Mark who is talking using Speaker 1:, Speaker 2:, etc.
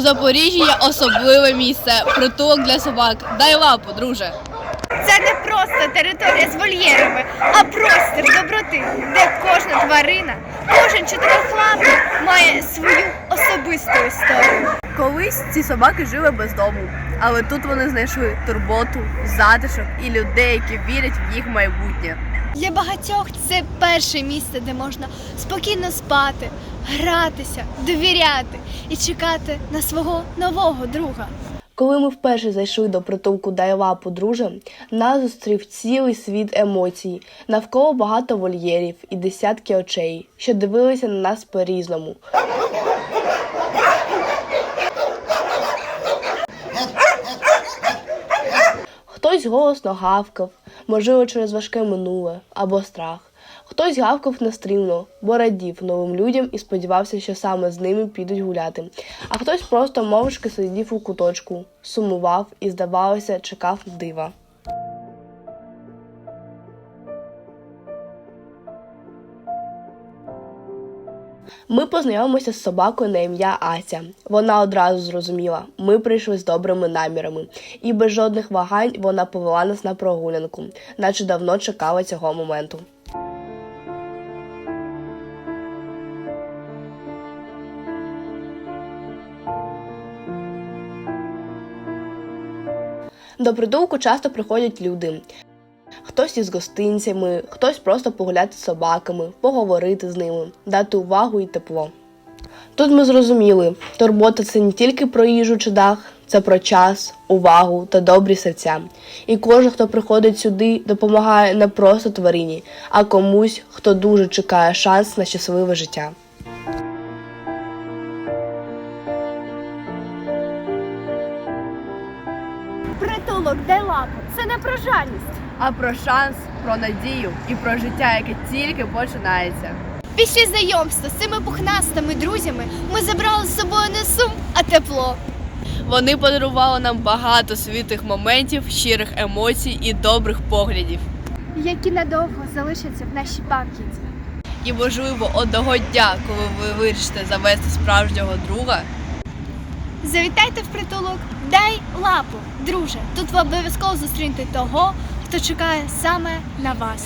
Speaker 1: Запоріжжі є особливе місце, притулок для собак. Дай лапу, друже.
Speaker 2: Це не просто територія з вольєрами, а простір доброти, де кожна тварина, кожен чотирихлапий має свою особисту історію.
Speaker 3: Колись ці собаки жили без дому, але тут вони знайшли турботу, затишок і людей, які вірять в їх майбутнє.
Speaker 2: Для багатьох це перше місце, де можна спокійно спати, гратися, довіряти і чекати на свого нового друга.
Speaker 3: Коли ми вперше зайшли до притулку Дай лапу, друже, нас зустрів цілий світ емоцій. Навколо багато вольєрів і десятки очей, що дивилися на нас по-різному. Хтось голосно гавкав, можливо, через важке минуле або страх. Хтось гавкав нестримно, бо радів новим людям і сподівався, що саме з ними підуть гуляти. А хтось просто мовчки сидів у куточку, сумував і, здавалося, чекав дива. Ми познайомилися з собакою на ім'я Ася. Вона одразу зрозуміла, ми прийшли з добрими намірами, і без жодних вагань вона повела нас на прогулянку, наче давно чекала цього моменту. До притулку часто приходять люди. Хтось із гостинцями, хтось просто погуляти з собаками, поговорити з ними, дати увагу і тепло. Тут ми зрозуміли, турбота це не тільки про їжу чи дах, це про час, увагу та добрі серця. І кожен, хто приходить сюди, допомагає не просто тварині, а комусь, хто дуже чекає шанс на щасливе життя.
Speaker 2: Притулок дай лапу. Це не про жалість.
Speaker 3: А про шанс, про надію і про життя, яке тільки починається.
Speaker 2: Після знайомства з цими пухнастими друзями ми забрали з собою не сум, а тепло.
Speaker 1: Вони подарували нам багато світлих моментів, щирих емоцій і добрих поглядів.
Speaker 2: які надовго залишаться в нашій пам'яті.
Speaker 1: І можливо, одного дня, коли ви вирішите завести справжнього друга,
Speaker 2: Завітайте в притулок, дай лапу, друже. Тут ви обов'язково зустрінете того, хто чекає саме на вас.